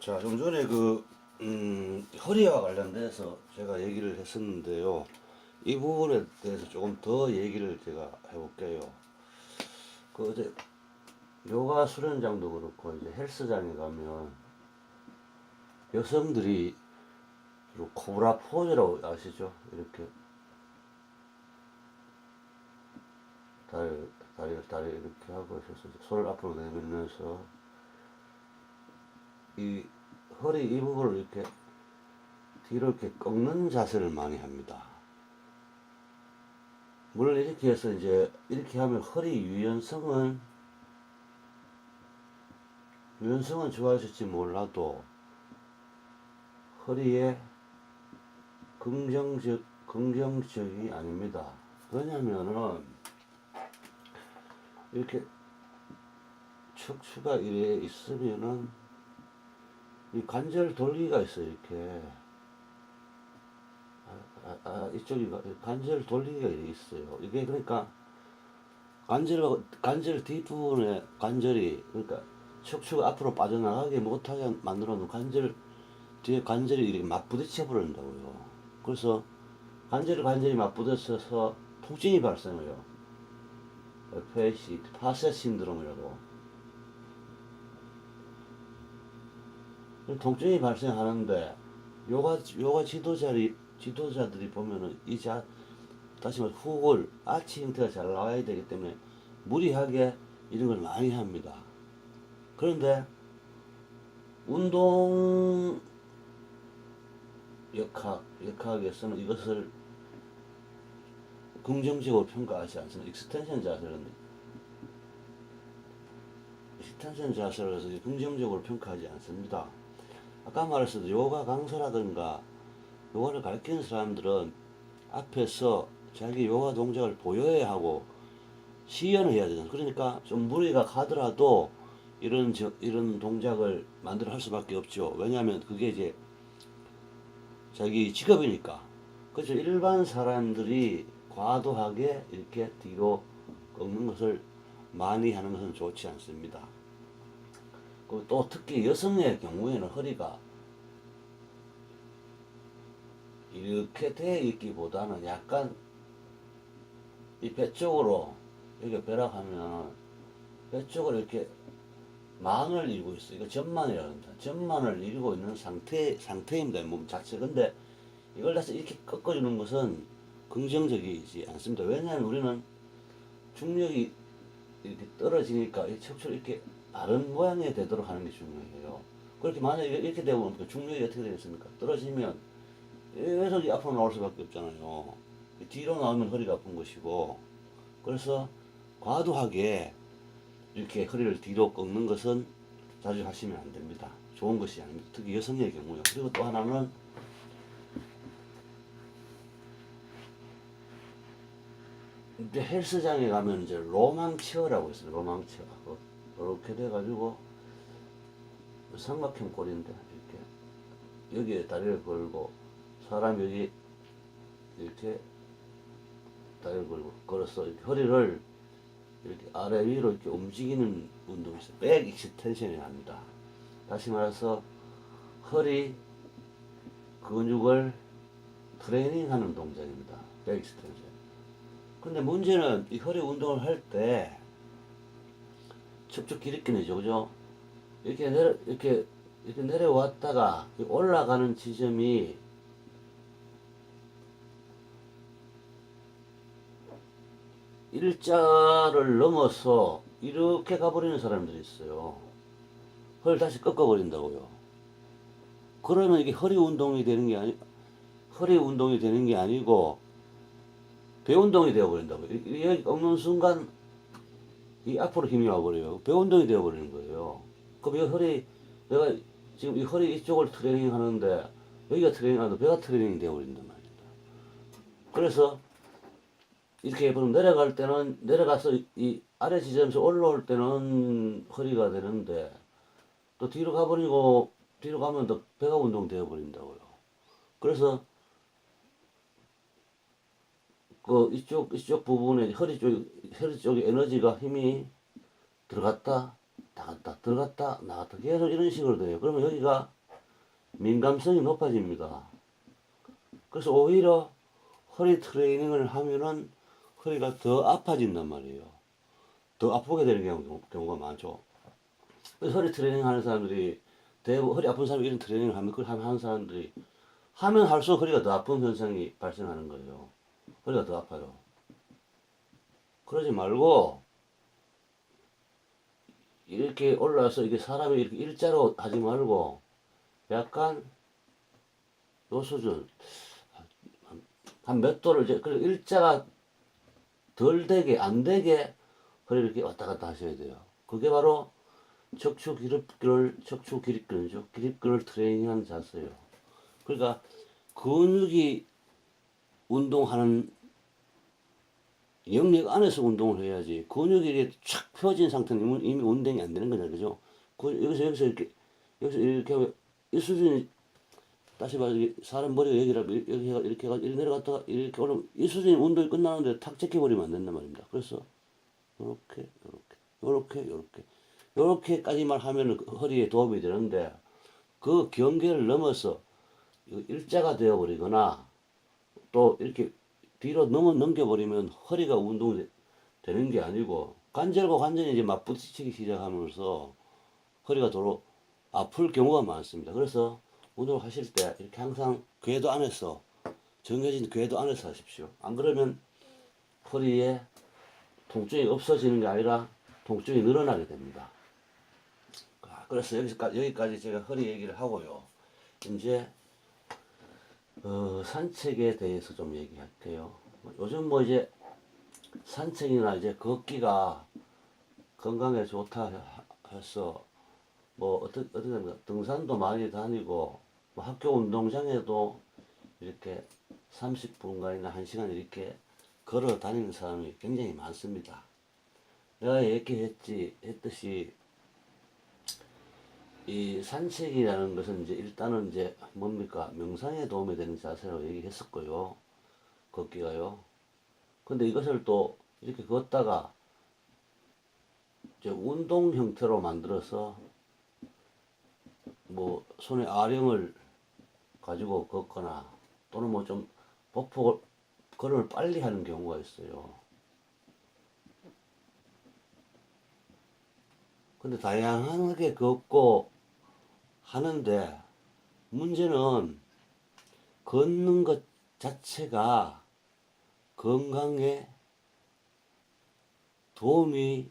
자, 좀 전에 그, 음, 허리와 관련돼서 제가 얘기를 했었는데요. 이 부분에 대해서 조금 더 얘기를 제가 해볼게요. 그 어제 요가 수련장도 그렇고 이제 헬스장에 가면 여성들이 코브라 포즈라고 아시죠? 이렇게 다리, 다리를 다리 이렇게 하고 있어서 손을 앞으로 내밀면서 이 허리 이 부분을 이렇게 뒤로 이렇게 꺾는 자세를 많이 합니다. 물론 이렇게 해서 이제 이렇게 하면 허리 유연성은 유연성은 좋아질지 몰라도 허리에 긍정적 긍정적이 아닙니다. 왜냐면은 이렇게 척추가 이래 있으면은 이 관절 돌기가 있어요 이렇게. 아, 아, 아, 이쪽이 가- 관절 돌리기가 있어요. 이게 그러니까 관절 관절 뒷부분에 관절이 그러니까 척추가 앞으로 빠져나가게 못하게 만들어 놓은 관절 뒤에 관절이 이렇게 맞부딪혀 버린다고요. 그래서 관절 관절이 맞부딪혀서 통증이 발생해요. FAC 파셋 신드롬이라고 통증이 발생하는데 요가 요가 지도자리 지도자들이 보면은 이자 다시 말해 훅을 아치 형태가 잘 나와야 되기 때문에 무리하게 이런 걸 많이 합니다. 그런데 운동 역학 역학에서는 이것을 긍정적으로 평가하지 않습니다. 익스텐션 자세는 익스텐션 자세를 긍정적으로 평가하지 않습니다. 아까 말했어도 요가 강사라든가 요가를 가르치는 사람들은 앞에서 자기 요가 동작을 보여야 하고 시연을 해야 되잖아. 그러니까 좀 무리가 가더라도 이런 저, 이런 동작을 만들어 할 수밖에 없죠. 왜냐하면 그게 이제 자기 직업이니까. 그래서 일반 사람들이 과도하게 이렇게 뒤로 꺾는 것을 많이 하는 것은 좋지 않습니다. 그리고 또 특히 여성의 경우에는 허리가 이렇게 돼 있기보다는 약간 이 배 쪽으로 이렇게 배락하면 배 쪽으로 이렇게 망을 이루고 있어. 이거 전만이라고 합니다. 전만을 이루고 있는 상태 상태입니다. 몸 자체. 근데 이걸 다시 이렇게 꺾어주는 것은 긍정적이지 않습니다. 왜냐하면 우리는 중력이 이렇게 떨어지니까 이 척추를 이렇게 바른 모양이 되도록 하는 게 중요해요. 그렇게 만약에 이렇게 되면 그 중력이 어떻게 되겠습니까? 떨어지면 계속 이 앞으로 나올 수밖에 없잖아요. 뒤로 나오면 허리가 아픈 것이고 그래서 과도하게 이렇게 허리를 뒤로 꺾는 것은 자주 하시면 안 됩니다. 좋은 것이 아닙니다. 특히 여성의 경우요. 그리고 또 하나는 이제 헬스장에 가면 이제 로망체어라고 있어요. 로망체어. 이렇게 돼가지고 삼각형 꼴인데 이렇게 여기에 다리를 걸고 사람 여기 이렇게 다리를 걸고 걸어서 이렇게 허리를 이렇게 아래 위로 이렇게 움직이는 운동이 있어요. 백 익스텐션이 합니다. 다시 말해서 허리 근육을 트레이닝하는 동작입니다. 백 익스텐션. 근데 문제는 이 허리 운동을 할 때 척추 기립근이죠, 그죠? 이렇게 내려 이렇게 이렇게 내려왔다가 이 올라가는 지점이 일자를 넘어서 이렇게 가버리는 사람들이 있어요. 허리를 다시 꺾어버린다고요. 그러면 이게 허리 운동이 되는 게 아니, 허리 운동이 되는 게 아니고, 배 운동이 되어버린다고요. 여기 꺾는 순간, 이 앞으로 힘이 와버려요. 배 운동이 되어버리는 거예요. 그럼 이 허리, 내가 지금 이 허리 이쪽을 트레이닝 하는데, 여기가 트레이닝 하는데 배가 트레이닝이 되어버린단 말입니다. 그래서, 이렇게 해보면 내려갈 때는 내려가서 이 아래 지점에서 올라올 때는 허리가 되는데 또 뒤로 가버리고 뒤로 가면 또 배가 운동 되어 버린다고요. 그래서 그 이쪽 이쪽 부분에 허리 쪽 허리 쪽에 에너지가 힘이 들어갔다 왔다 갔다 들어갔다 나갔다 계속 이런 식으로 돼요. 그러면 여기가 민감성이 높아집니다. 그래서 오히려 허리 트레이닝을 하면은 허리가 더 아파진단 말이에요. 더 아프게 되는 경우, 경우가 많죠. 허리 트레이닝 하는 사람들이 대부분 허리 아픈 사람이 이런 트레이닝을 하면 그걸 하는 사람들이 하면 할수록 허리가 더 아픈 현상이 발생하는 거예요. 허리가 더 아파요. 그러지 말고 이렇게 올라서 이게 사람이 이렇게 일자로 하지 말고 약간 요 수준 한 몇 도를 이제 그 일자가 덜 되게 안 되게 허리 이렇게 왔다 갔다 하셔야 돼요. 그게 바로 척추 기립근을 척추 기립근이죠. 기립근을 트레이닝하는 자세예요. 그러니까 근육이 운동하는 영역 안에서 운동을 해야지 근육이 이렇게 촥 펴진 상태는 이미, 운동이 안 되는 거잖아요. 그죠? 그 여기서 여기서 이렇게 여기서 이렇게 하면 이 수준이 다시 이게 사람 머리가 여기라 여기 가 이렇게 가 이렇게 내려갔다가 이렇게 오르면 이 수준이 운동이 끝나는데 탁 제껴버리면 안 된단 말입니다. 그래서 요렇게 요렇게 요렇게 요렇게 요렇게까지만 하면은 그 허리에 도움이 되는데 그 경계를 넘어서 일자가 되어버리거나 또 이렇게 뒤로 넘어 넘겨버리면 허리가 운동이 되- 되는 게 아니고 관절과 관절이 이제 맞부딪히기 시작하면서 허리가 도로 아플 경우가 많습니다. 그래서 운동을 하실 때 이렇게 항상 궤도 안에서 정해진 궤도 안에서 하십시오. 안 그러면 허리에 통증이 없어지는 게 아니라 통증이 늘어나게 됩니다. 아, 그래서 여기까지, 여기까지 제가 허리 얘기를 하고요. 이제 어, 산책에 대해서 좀 얘기할게요. 요즘 뭐 이제 산책이나 이제 걷기가 건강에 좋다 해서 뭐 어떻게 어떻게? 등산도 많이 다니고 뭐 학교 운동장에도 이렇게 30분간이나 1시간 이렇게 걸어 다니는 사람이 굉장히 많습니다. 내가 얘기했지 했듯이 이 산책이라는 것은 이제 일단은 이제 뭡니까 명상에 도움이 되는 자세로 얘기했었고요. 걷기가요. 근데 이것을 또 이렇게 걷다가 이제 운동 형태로 만들어서 뭐 손에 아령을 가지고 걷거나 또는 뭐 좀 보폭을 걸음을 빨리 하는 경우가 있어요. 근데 다양하게 걷고 하는데 문제는 걷는 것 자체가 건강에 도움이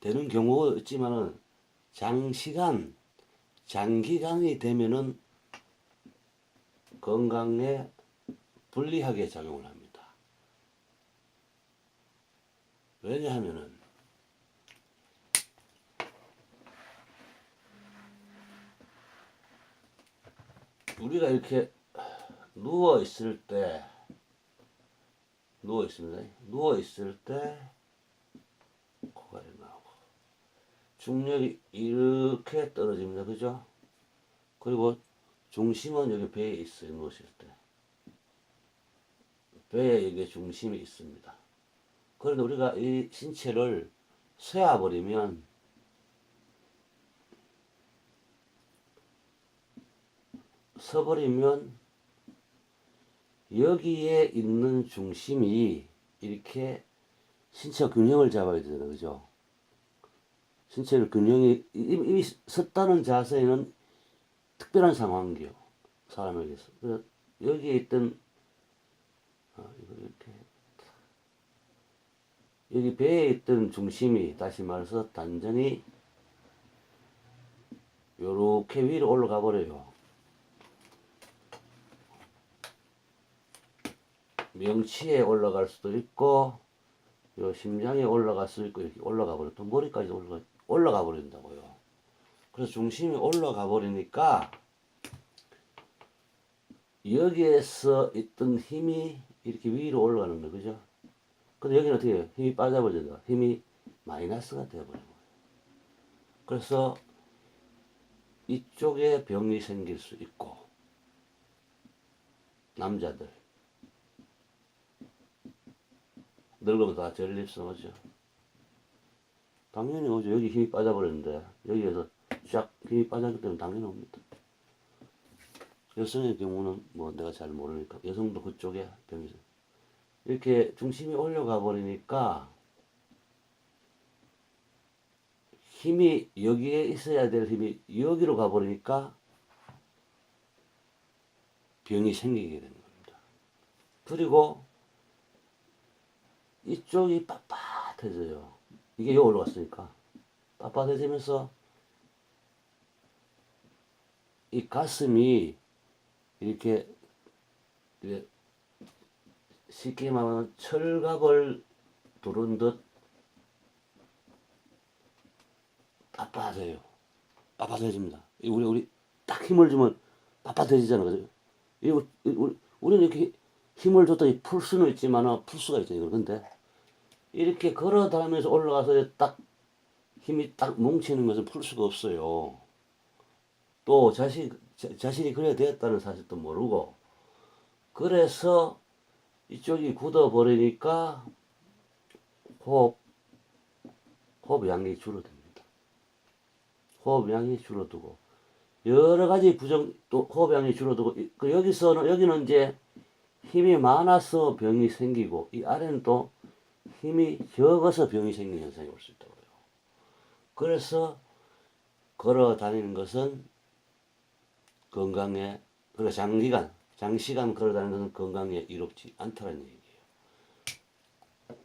되는 경우가 있지만은 장시간, 장기간이 되면은 건강에 불리하게 작용을 합니다. 왜냐하면은 우리가 이렇게 누워 있을 때 누워 있습니다. 누워 있을 때 코가 이렇게 나오고 중력이 이렇게 떨어집니다. 그죠? 그리고 중심은 여기 배에 있어요. 누우실 때 배에 여기 중심이 있습니다. 그런데 우리가 이 신체를 쇠어버리면 서버리면 여기에 있는 중심이 이렇게 신체 균형을 잡아야 되잖아요. 그죠? 신체를 균형이 이미, 섰다는 자세는 특별한 상황이요. 사람에게서. 그래서 여기에 있던 아, 이거 이렇게 여기 배에 있던 중심이 다시 말해서 단전이 요렇게 위로 올라가 버려요. 명치에 올라갈 수도 있고 요 심장에 올라갈 수도 있고 이렇게 올라가 버려 또 머리까지 올라가 올라가 버린다고요. 그래서 중심이 올라가 버리니까 여기에서 있던 힘이 이렇게 위로 올라가는 거예요. 그죠? 근데 여기는 어떻게 해요? 힘이 빠져버린다. 힘이 마이너스가 되어버린 거예요. 그래서 이쪽에 병이 생길 수 있고 남자들 늙으면 다 전립선 오죠. 당연히 오죠. 여기 힘이 빠져버렸는데 여기에서 쫙 힘이 빠졌기 때문에 당연히 옵니다. 여성의 경우는 뭐 내가 잘 모르니까 여성도 그쪽에 병이. 이렇게 중심이 올려가 버리니까 힘이 여기에 있어야 될 힘이 여기로 가 버리니까 병이 생기게 되는 겁니다. 그리고 이쪽이 빳빳해져요. 이게 여기 올라갔으니까 빳빳해지면서 이 가슴이 이렇게 쉽게 말하면 철갑을 두른 듯. 빳빳해집니다. 이 우리 우리 딱 힘을 주면 빳빳해지잖아, 그죠? 이 우리, 우리 우리는 이렇게 힘을 줬더니 풀 수는 있지만 풀 수가 있잖아요. 근데 이렇게 걸어 다니면서 올라가서 딱 힘이 딱 뭉치는 것은 풀 수가 없어요. 또 자신 자, 자신이 그래야 되었다는 사실도 모르고 그래서 이쪽이 굳어 버리니까 호흡 호흡 양이 줄어듭니다. 호흡 양이 줄어들고 여러 가지 부정 또 호흡 양이 줄어들고 이- 그 여기서는 여기는 이제 힘이 많아서 병이 생기고 이 아래는 또 힘이 적어서 병이 생기는 현상이 올 수 있다고요. 그래서 걸어 다니는 것은 건강에 그리고 장기간 장시간 걸어 다니는 것은 건강에 이롭지 않다는 얘기예요.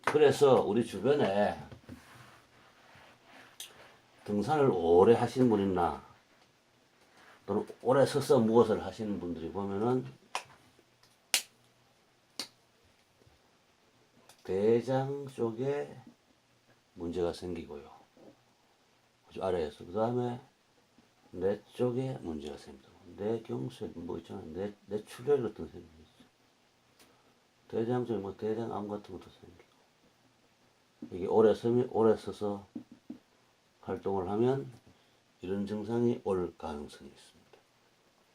그래서 우리 주변에 등산을 오래 하시는 분이나 또는 오래 서서 무엇을 하시는 분들이 보면은 대장 쪽에 문제가 생기고요. 아래에서 그 다음에 뇌 쪽에 문제가 생깁니다. 뇌 경수에 뭐 있잖아요. 뇌, 뇌출혈 같은 거 생기죠. 대장 쪽에 뭐 대장암 같은 것도 생기고 이게 오래 서면 오래 서서 활동을 하면 이런 증상이 올 가능성이 있습니다.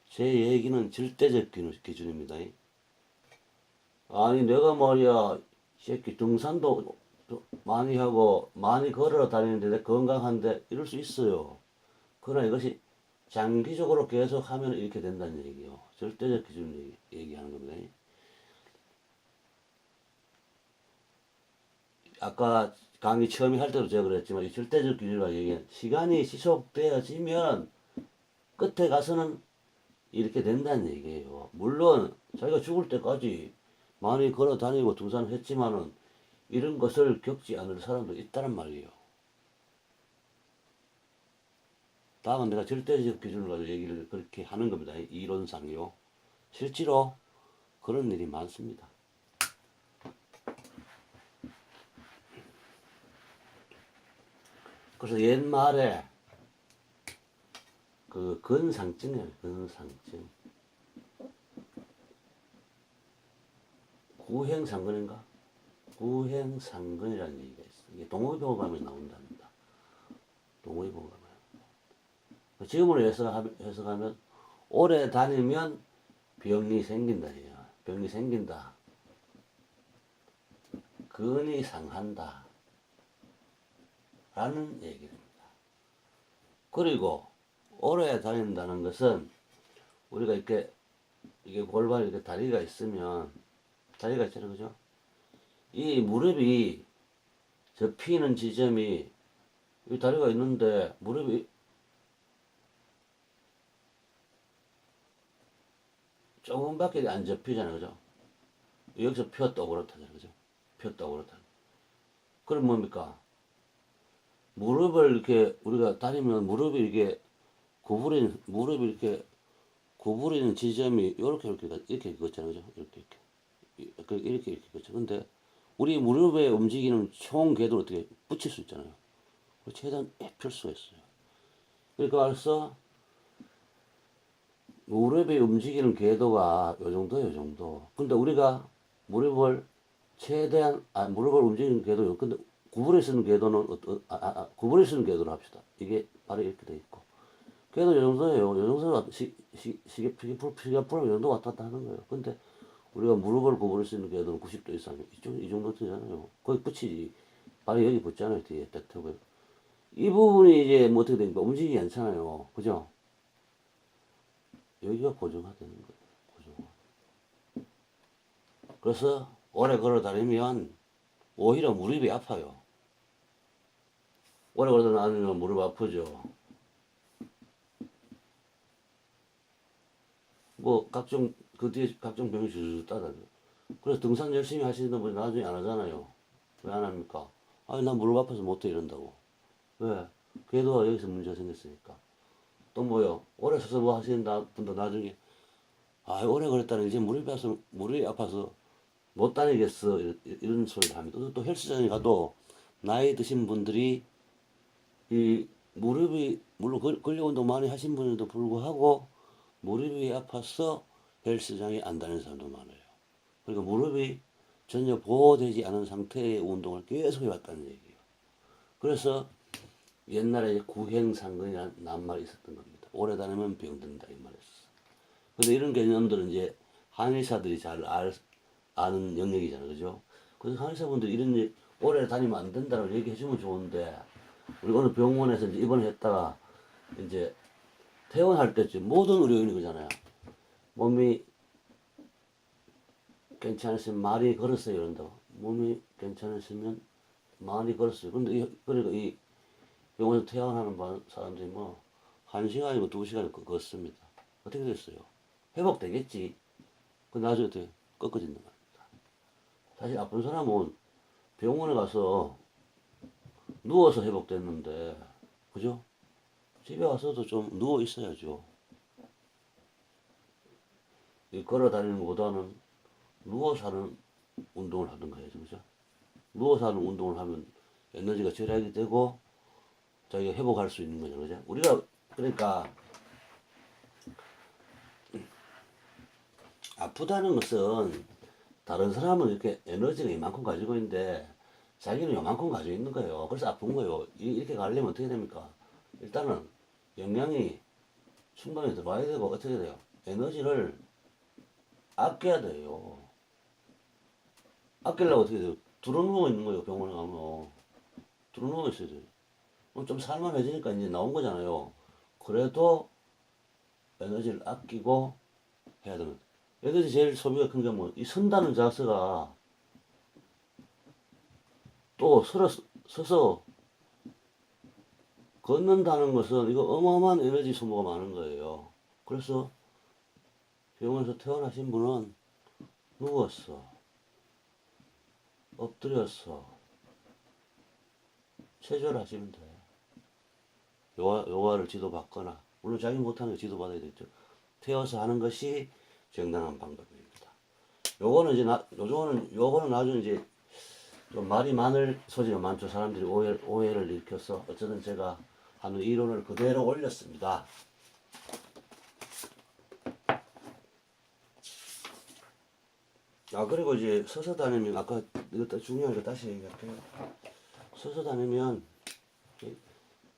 제 얘기는 절대적 기준- 기준입니다. 아니 내가 말이야 이 새끼 등산도 많이 하고 많이 걸어 다니는데 내 건강한데 이럴 수 있어요. 그러나 이것이 장기적으로 계속 하면 이렇게 된다는 얘기요. 절대적 얘기, 얘기하는 겁니다. 아까 강의 처음에 할 때도 제가 그랬지만 이 절대적 기준이라고 얘기한 시간이 지속되어지면 끝에 가서는 이렇게 된다는 얘기예요. 물론 자기가 죽을 때까지 많이 걸어 다니고 등산을 했지만은 이런 것을 겪지 않을 사람도 있다는 말이에요. 다음은 내가 절대적 기준을 가지고 얘기를 그렇게 하는 겁니다. 이 이론상이요. 실제로 그런 일이 많습니다. 그래서 옛말에 그 근상증이에요. 근상증. 구행상근인가? 구행상근이라는 얘기가 있어. 이게 동의보감에 나온답니다. 동의보감에. 지금으로 해석하면, 오래 다니면 병이 생긴다. 병이 생긴다. 근이 상한다. 라는 얘기입니다. 그리고 오래 다닌다는 것은 우리가 이렇게 이게 골반 이렇게 다리가 있으면 다리가 있잖아요, 그죠? 이 무릎이 접히는 지점이 이 다리가 있는데 무릎이 조금밖에 안 접히잖아요, 그죠? 여기서 폈다 오그렇다잖아요, 그죠? 폈다 오그렇다. 그럼 뭡니까? 무릎을 이렇게 우리가 다니면 무릎이 이렇게 구부리는 무릎이 이렇게 구부리는 지점이 이렇게 이렇게 이렇게 걷잖아요, 그죠? 이렇게 이렇게 이렇게 이렇게 이렇게 걷죠. 근데 우리 무릎에 움직이는 총 궤도를 어떻게 붙일 수 있잖아요. 최대한 펴 수가 있어요. 그러니까 그래서 무릎이 움직이는 궤도가 요 정도예요, 요 정도. 근데 우리가 무릎을 최대한 아 무릎을 움직이는 궤도요. 근데 구부려 쓰는 궤도는 어떠, 아, 아, 아, 구부려 쓰는 궤도로 합시다. 이게 바로 이렇게 돼 있고. 궤도 요 정도예요. 요 정도가 시, 시, 시계 피게 풀 피게 풀면 요 정도 왔다 갔다 하는 거예요. 근데 우리가 무릎을 구부릴 수 있는 궤도는 90도 이상 이쪽 이 정도 되잖아요. 거기 붙이지. 바로 여기 붙잖아요. 뒤에 딱 펴고. 이 부분이 이제 뭐 어떻게 됩니까? 움직이지 않잖아요. 그죠? 여기가 고정화되는 거예요. 고정화. 그래서 오래 걸어 다니면 오히려 무릎이 아파요. 오래 걸어 다니면 무릎 아프죠. 뭐 각종 그 뒤에 각종 병이 줄줄 따라요. 그래서 등산 열심히 하시는 분이 나중에 안 하잖아요. 왜 안 합니까? 아니 난 무릎 아파서 못해 이런다고. 왜? 그래도 여기서 문제가 생겼으니까. 또 뭐요? 오래 서서 뭐 하시는 나- 분도 나중에 아 오래 걸었다는 이제 무릎이 아파서 무릎이 아파서 못 다니겠어 이런, 이런 소리를 합니다. 또, 또 헬스장에 가도 나이 드신 분들이 이 무릎이 물론 근- 근력 운동 많이 하신 분에도 불구하고 무릎이 아파서 헬스장에 안 다니는 사람도 많아요. 그러니까 무릎이 전혀 보호되지 않은 상태의 운동을 계속 해왔다는 얘기예요. 그래서 옛날에 구행상근이라는 낱말이 있었던 겁니다. 오래 다니면 병든다 이 말이었어. 근데 이런 개념들은 이제 한의사들이 잘 알, 아는 영역이잖아요. 그죠? 그래서 한의사분들이 이런 일, 오래 다니면 안 된다고 얘기해 주면 좋은데 우리 오늘 병원에서 이제 입원했다가 이제 퇴원할 때쯤 모든 의료인이 그러잖아요. 몸이 괜찮으시면 많이 걸었어요 이런다고. 몸이 괜찮으시면 많이 걸었어요. 근데 이, 그러니까 이 병원에서 퇴원하는 바- 사람들이 뭐, 한 시간이고 두 시간을 걷- 걷습니다. 어떻게 됐어요? 회복되겠지. 그 나중에 어떻게 꺾어진단 말입니다. 사실 아픈 사람은 병원에 가서 누워서 회복됐는데, 그죠? 집에 와서도 좀 누워 있어야죠. 이 걸어 다니는 것보다는 누워서 하는 운동을 하든가 해야죠. 그죠? 누워서 하는 운동을 하면 에너지가 절약이 되고 자기가 회복할 수 있는 거죠. 그죠? 우리가 그러니까 아프다는 것은 다른 사람은 이렇게 에너지가 이만큼 가지고 있는데 자기는 요만큼 가지고 있는 거예요. 그래서 아픈 거예요. 이- 이렇게 가려면 어떻게 됩니까? 일단은 영양이 충분히 들어와야 되고 어떻게 돼요? 에너지를 아껴야 돼요. 아끼려고 어떻게 돼요? 들어 누워 있는 거예요. 병원에 가면 들어 누워 있어야 돼요. 그럼 좀 살만해지니까 이제 나온 거잖아요. 그래도 에너지를 아끼고 해야 되는. 에너지 제일 소비가 큰 게 뭐, 이 선다는 자세가 또 서로 서서 걷는다는 것은 이거 어마어마한 에너지 소모가 많은 거예요. 그래서 병원에서 태어나신 분은 누웠어. 엎드렸어. 체조하시면 돼. 요 가, 요가를 지도받거나, 물론 자기 못하는 거 지도받아야 되죠. 태워서 하는 것이 정당한 방법입니다. 요거는 이제 나, 요거는, 요거는 나중에 이제 좀 말이 많을 소지가 많죠. 사람들이 오해, 오해를 일으켜서 어쨌든 제가 하는 이론을 그대로 올렸습니다. 아 그리고 이제 서서 다니면 아까 이것도 중요한 거 다시 얘기할게요. 서서 다니면 이-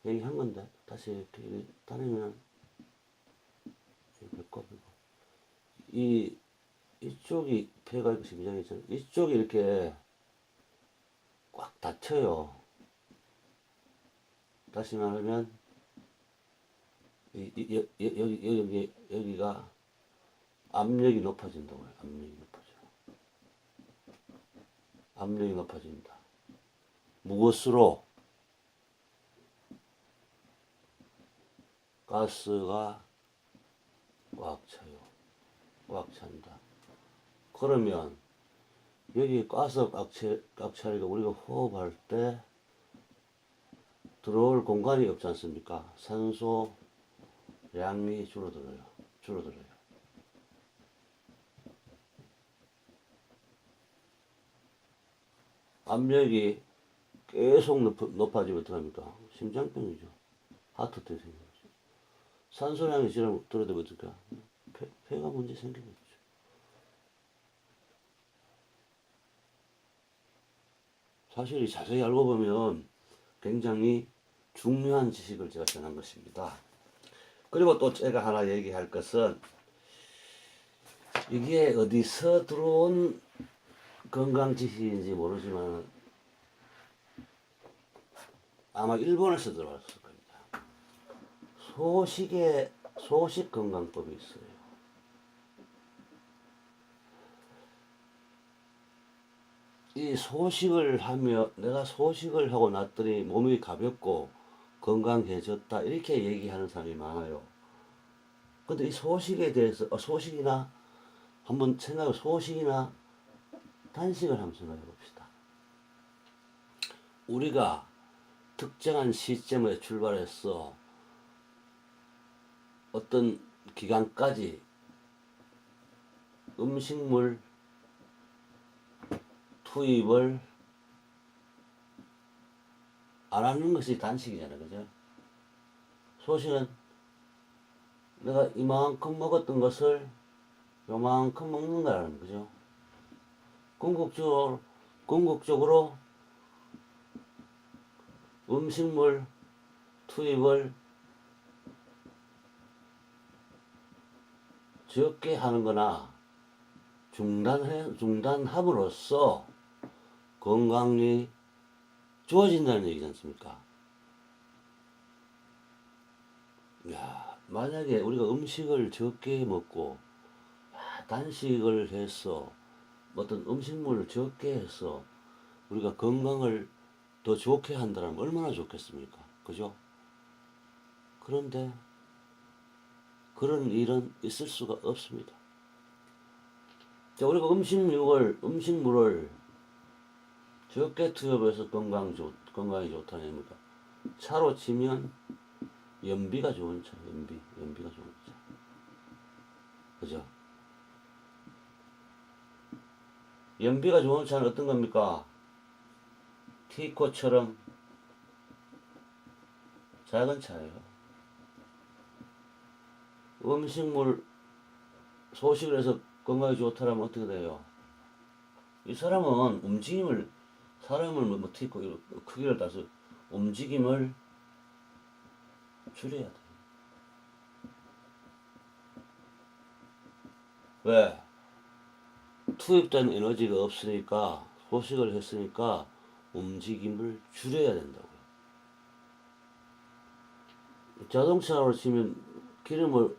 얘기한 건데 다시 이렇게 다니면 배꼽이고 이 이쪽이 폐가 이렇게 심장이죠. 이쪽이 이렇게 꽉 닫혀요. 다시 말하면 이, 이, 여, 여, 여기 여기 여기가 압력이 높아진다고 해요. 압력이 높아져. 압력이 높아진다. 무엇으로? 가스가 꽉 차요. 꽉 찬다. 그러면 여기 가스 꽉, 차, 꽉 차니까 우리가 호흡할 때 들어올 공간이 없지 않습니까? 산소 양이 줄어들어요. 줄어들어요. 압력이 계속 높, 높아지면 어떡합니까? 심장병이죠. 하트어택 생기죠. 산소량이 들어들면 어떡해? 폐, 폐가 문제 생기겠죠. 사실 이 자세히 알고 보면 굉장히 중요한 지식을 제가 전한 것입니다. 그리고 또 제가 하나 얘기할 것은 이게 어디서 들어온 건강 지식인지 모르지만 아마 일본에서 들어왔을 겁니다. 소식에 소식 건강법이 있어요. 이 소식을 하며 내가 소식을 하고 났더니 몸이 가볍고 건강해졌다 이렇게 얘기하는 사람이 많아요. 근데 이 소식에 대해서 어, 소식이나 한번 생각해 소식이나 단식을 한번 생각해 봅시다. 우리가 특정한 시점에 출발해서 어떤 기간까지 음식물 투입을 안 하는 것이 단식이잖아요. 그죠? 소식은 내가 이만큼 먹었던 것을 요만큼 먹는 거라는 거죠. 궁극적으로, 궁극적으로 음식물 투입을 적게 하는 거나 중단해, 중단함으로써 건강이 좋아진다는 얘기지 않습니까? 야, 만약에 우리가 음식을 적게 먹고 야, 단식을 해서 어떤 음식물을 적게 해서 우리가 건강을 더 좋게 한다면 얼마나 좋겠습니까? 그죠? 그런데 그런 일은 있을 수가 없습니다. 자, 우리가 음식물을, 음식물을 적게 투여해서 건강 좋, 건강이 좋다는 얘기입니다. 차로 치면 연비가 좋은 차, 연비, 연비가 좋은 차. 그죠? 연비가 좋은 차는 어떤 겁니까? 티코처럼 작은 차예요. 음식물 소식을 해서 건강이 좋다라면 어떻게 돼요? 이 사람은 움직임을 사람을 뭐, 뭐 티코 이런 크기를 따서 움직임을 줄여야 돼. 왜? 투입된 에너지가 없으니까 소식을 했으니까 움직임을 줄여야 된다고요. 자동차로 치면 기름을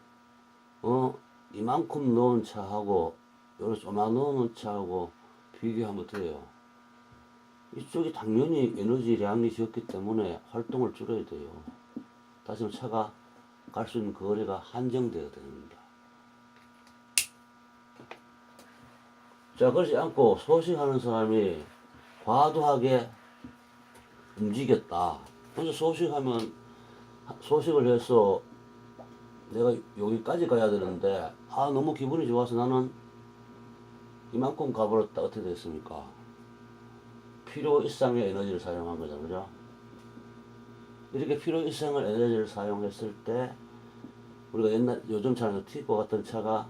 어 이만큼 넣은 차하고 요런 조만 넣은 차하고 비교하면 돼요. 이쪽이 당연히 에너지량이 적기 때문에 활동을 줄여야 돼요. 다시 말해 차가 갈 수 있는 거리가 한정되어야 됩니다. 자, 그렇지 않고 소식하는 사람이 과도하게 움직였다. 먼저 소식하면 소식을 해서 내가 여기까지 가야 되는데 아 너무 기분이 좋아서 나는 이만큼 가버렸다 어떻게 됐습니까? 필요 이상의 에너지를 사용한 거잖아요, 그죠? 이렇게 필요 이상의 에너지를 사용했을 때 우리가 옛날 요즘 차는 티코 같은 차가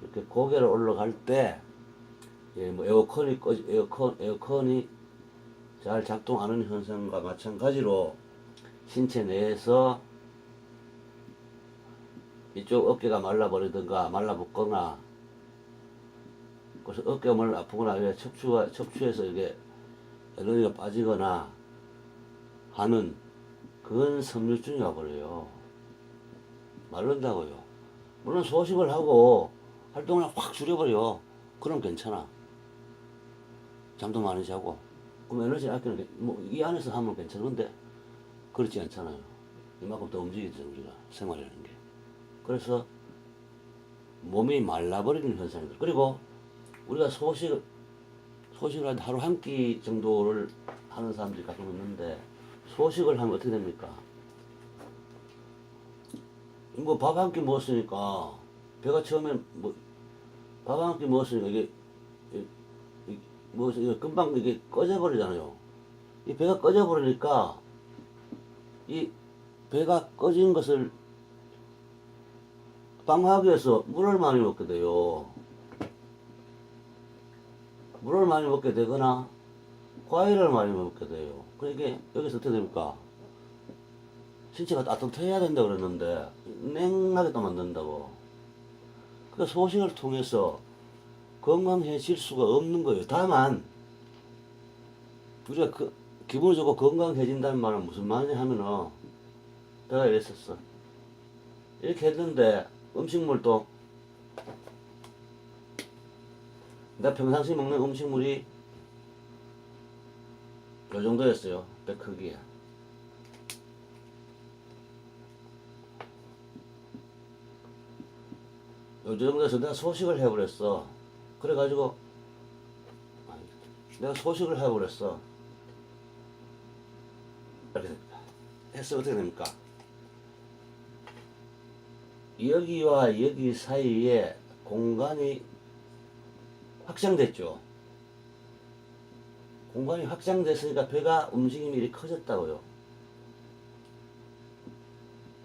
이렇게 고개를 올라갈 때 예, 뭐 에어컨이 꺼 에어컨 에어컨이 잘 작동하는 현상과 마찬가지로 신체 내에서 이쪽 어깨가 말라버리든가 말라붙거나 그래서 어깨가 말라 아프거나 척추가 척추에서 이게 에너지가 빠지거나 하는 그건 섬유증이 와버려요. 마른다고요. 물론 소식을 하고 활동을 확 줄여버려. 그럼 괜찮아. 잠도 많이 자고. 그럼 에너지 아끼는 게, 뭐, 이 안에서 하면 괜찮은데, 그렇지 않잖아요. 이만큼 더 움직이죠, 우리가. 생활이라는 게. 그래서, 몸이 말라버리는 현상이들. 그리고, 우리가 소식, 소식을 한 하루 한 끼 정도를 하는 사람들이 가끔 있는데, 소식을 하면 어떻게 됩니까? 뭐밥한 끼 먹었으니까 배가 처음엔 뭐 밥 한 끼 먹었으니까 이게 이- 이- 뭐 이게 금방 이게 꺼져버리잖아요. 이 배가 꺼져버리니까 이 배가 꺼진 것을 방하기 위해서 물을 많이 먹게 돼요. 물을 많이 먹게 되거나 과일을 많이 먹게 돼요. 그러니까 여기서 어떻게 됩니까? 신체가 따뜻해야 된다 그랬는데 냉하게 또 만든다고. 그 소식을 통해서 건강해질 수가 없는 거예요. 다만 우리가 그 좋고 건강해진다는 말은 무슨 말이냐 하면은 내가 이랬었어. 이렇게 했는데 음식물도 내가 평상시 먹는 음식물이 요 정도였어요. 배 크기에. 요 정도에서 내가 소식을 해버렸어. 그래가지고 내가 소식을 해버렸어. 이렇게 됩니다. 해서 어떻게 됩니까? 여기와 여기 사이에 공간이 확장됐죠. 공간이 확장됐으니까 배가 움직임이 이렇게 커졌다고요.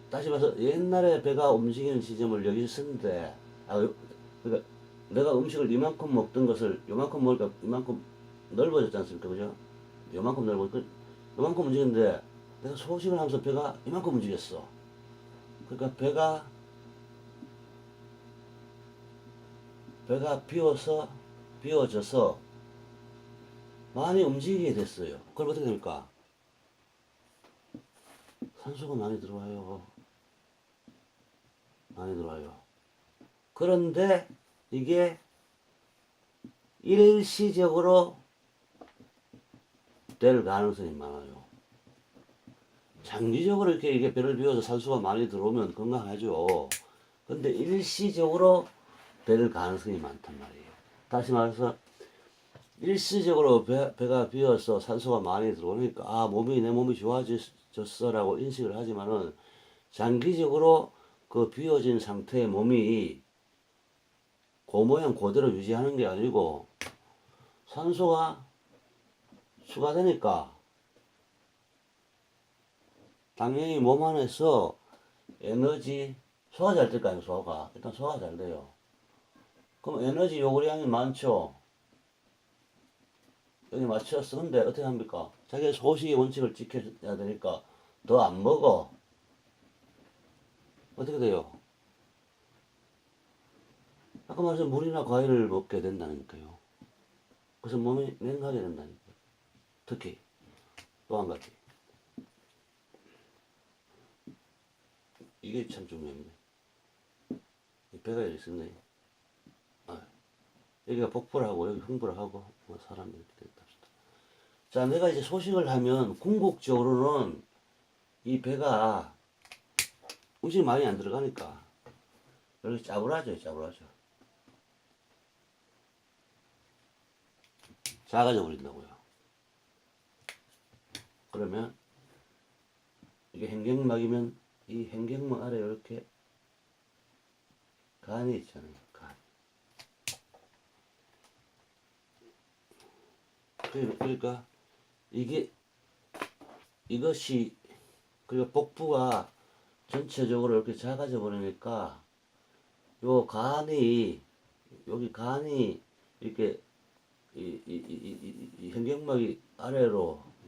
다시 말해서 옛날에 배가 움직이는 지점을 여기 쓰는데 아, 요- 그러니까 내가 음식을 이만큼 먹던 것을 요만큼 먹으니까 이만큼 넓어졌지 않습니까? 그죠? 요만큼 넓어졌고 요만큼 움직였는데 내가 소식을 하면서 배가 이만큼 움직였어. 그러니까 배가 배가 비워서 비워져서 많이 움직이게 됐어요. 그럼 어떻게 됩니까? 산소가 많이 들어와요. 많이 들어와요. 그런데 이게 일시적으로 될 가능성이 많아요. 장기적으로 이렇게 이게 배를 비워서 산소가 많이 들어오면 건강하죠. 근데 일시적으로 될 가능성이 많단 말이에요. 다시 말해서 일시적으로 배, 배가 비어서 산소가 많이 들어오니까 아 몸이 내 몸이 좋아졌어라고 인식을 하지만은 장기적으로 그 비어진 상태의 몸이 그 모양 그대로 유지하는 게 아니고 산소가 추가되니까 당연히 몸 안에서 에너지 소화 잘 될 거 아니에요 소화가 일단 소화가 잘 돼요 그럼 에너지 요구량이 많죠? 여기 맞췄어 근데 어떻게 합니까? 자기 소식의 원칙을 지켜야 되니까 더 안 먹어. 어떻게 돼요? 아까 말씀 물이나 과일을 먹게 된다니까요. 그래서 몸이 냉하게 된다니까요. 특히 또 한 가지. 이게 참 중요합니다. 이 배가 있네. 아, 여기가 복부를 하고 여기 흥부를 하고 뭐 사람이 이렇게 됐다. 합시다. 자, 내가 이제 소식을 하면 궁극적으로는 이 배가 음식이 많이 안 들어가니까 이렇게 짜부라져, 짜부라져. 작아져 버린다고요. 그러면 이게 행경막이면 이 행경막 아래 이렇게 간이 있잖아요. 간. 그러- 그러니까 이게 이것이 그리고 복부가 전체적으로 이렇게 작아져 버리니까 요 간이 여기 간이 이렇게 이, 이, 이, 이, 이, 이 현경막이 아래로